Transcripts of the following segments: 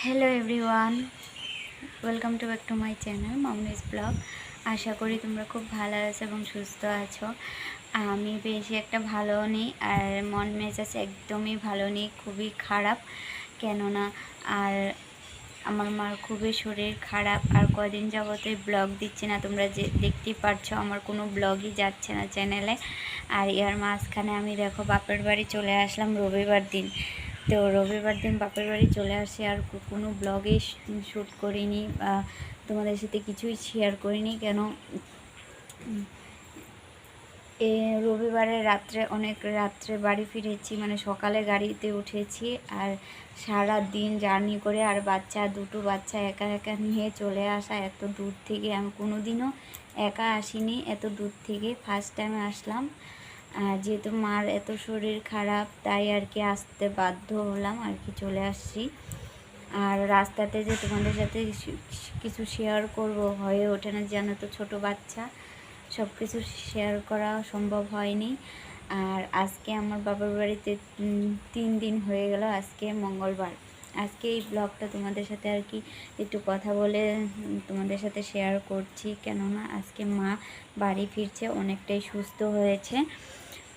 Hello everyone welcome to back to my channel Mamoni's blog আশা করি তোমরা খুব ভালো আছো এবং সুস্থ আছো। আমি বেশি একটা ভালো নেই আর মন মেজাজ একদমই ভালো নেই, খুবই খারাপ। কেননা আর আমার মার খুবই শরীর খারাপ আর কদিন যাবতে ব্লগ দিচ্ছে না। তোমরা যে দেখতেই পারছ, আমার কোনো ব্লগই যাচ্ছে না চ্যানেলে আর এর মাঝখানে আমি দেখো বাপের বাড়ি চলে আসলাম রবিবার দিন। তো রবিবার দিন বাপের বাড়ি চলে আসি আর কোনো ব্লগে শ্যুট করিনি তোমাদের সাথে কিছুই শেয়ার করিনি। কেন? এ রবিবারে রাত্রে, অনেক রাত্রে বাড়ি ফিরেছি মানে সকালে গাড়িতে উঠেছি আর সারা দিন জার্নি করে আর বাচ্চা, দুটো বাচ্চা একা একা নিয়ে চলে আসা, এত দূর থেকে আমি কোনো দিনও একা আসিনি, এত দূর থেকে ফার্স্ট টাইম আসলাম। আর যেহেতু মার এত শরীর খারাপ, তাই আর কি আসতে বাধ্য হলাম, আর কি চলে আসছি। আর রাস্তাতে যে তোমাদের সাথে কিছু শেয়ার করব হয়ে ওঠে না জানো তো ছোটো বাচ্চা। সব কিছু শেয়ার করা সম্ভব হয়নি। আর আজকে আমার বাবার বাড়িতে তিন দিন হয়ে গেল আজকে মঙ্গলবার। আজকে এই ব্লগটা তোমাদের সাথে আর কি একটু কথা বলে তোমাদের সাথে শেয়ার করছি। কেননা আজকে মা বাড়ি ফিরছে, অনেকটাই সুস্থ হয়েছে।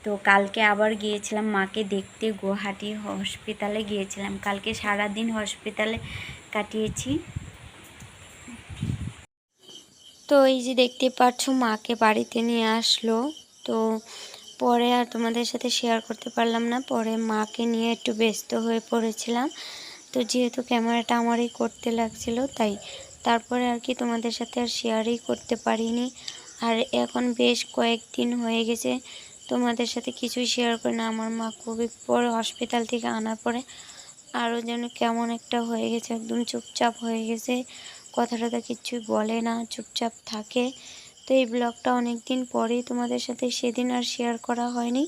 তো কালকে আবার গিয়েছিলাম মাকে দেখতে, গুয়াহাটি হসপিটালে গিয়েছিলাম। কালকে সারা দিন হসপিটালে কাটিয়েছি। তো এই যে দেখতে পাচ্ছ, মাকে বাড়িতে নিয়ে আসলো। তো পরে আর তোমাদের সাথে শেয়ার করতে পারলাম না। পরে মাকে নিয়ে একটু ব্যস্ত হয়ে পড়েছিলাম। তো যেহেতু ক্যামেরাটা আমারই করতে লাগছিল, তাই তারপরে আর কি তোমাদের সাথে আর শেয়ারই করতে পারিনি। আর এখন বেশ কয়েকদিন হয়ে গেছে, তোমাদের সাথে কিছুই শেয়ার করি না। আমার মা খুবই পরে হসপিটাল থেকে আনার পরে আরও যেন কেমন একটা হয়ে গেছে, একদম চুপচাপ হয়ে গেছে। কথা টথা কিছুই বলে না, চুপচাপ থাকে। তো এই ব্লগটা অনেক দিন পরেই তোমাদের সাথে সেদিন আর শেয়ার করা হয়নি।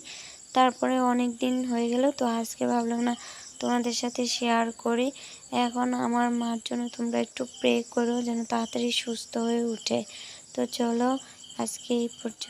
তারপরে অনেক দিন হয়ে গেল, তো আজকে ভাবলাম না তোমাদের সাথে শেয়ার করি। এখন আমার মার জন্য তোমরা একটু প্রে করো যেন তাড়াতাড়ি সুস্থ হয়ে উঠে। তো চলো, আজকে এই পর্যন্ত।